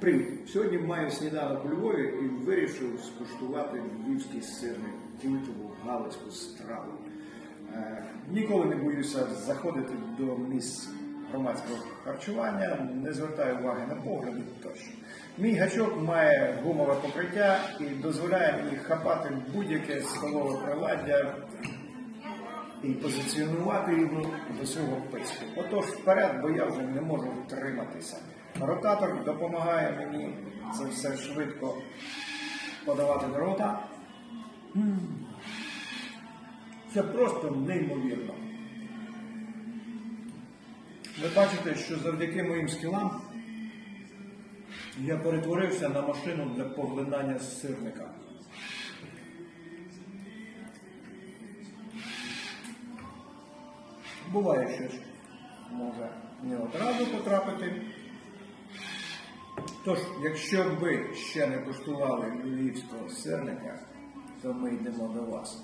Привіт! Сьогодні маю сніданок у Львові і вирішив скуштувати львівський сирний культову галицьку страву. Е, Ніколи не боюся заходити до місць громадського харчування, не звертаю уваги на погляди тощо. Мій гачок має гумове покриття і дозволяє мені хапати будь-яке столове приладдя і позиціонувати його до свого писку. Отож вперед, бо я вже не можу втриматися. Ротатор допомагає мені це все швидко подавати до рота. Це просто неймовірно. Ви бачите, що завдяки моїм скілам я перетворився на машину для поглинання сирника. Буває, що може не одразу потрапити. Тож, якщо ви ще не куштували львівського сирника, то ми йдемо до вас.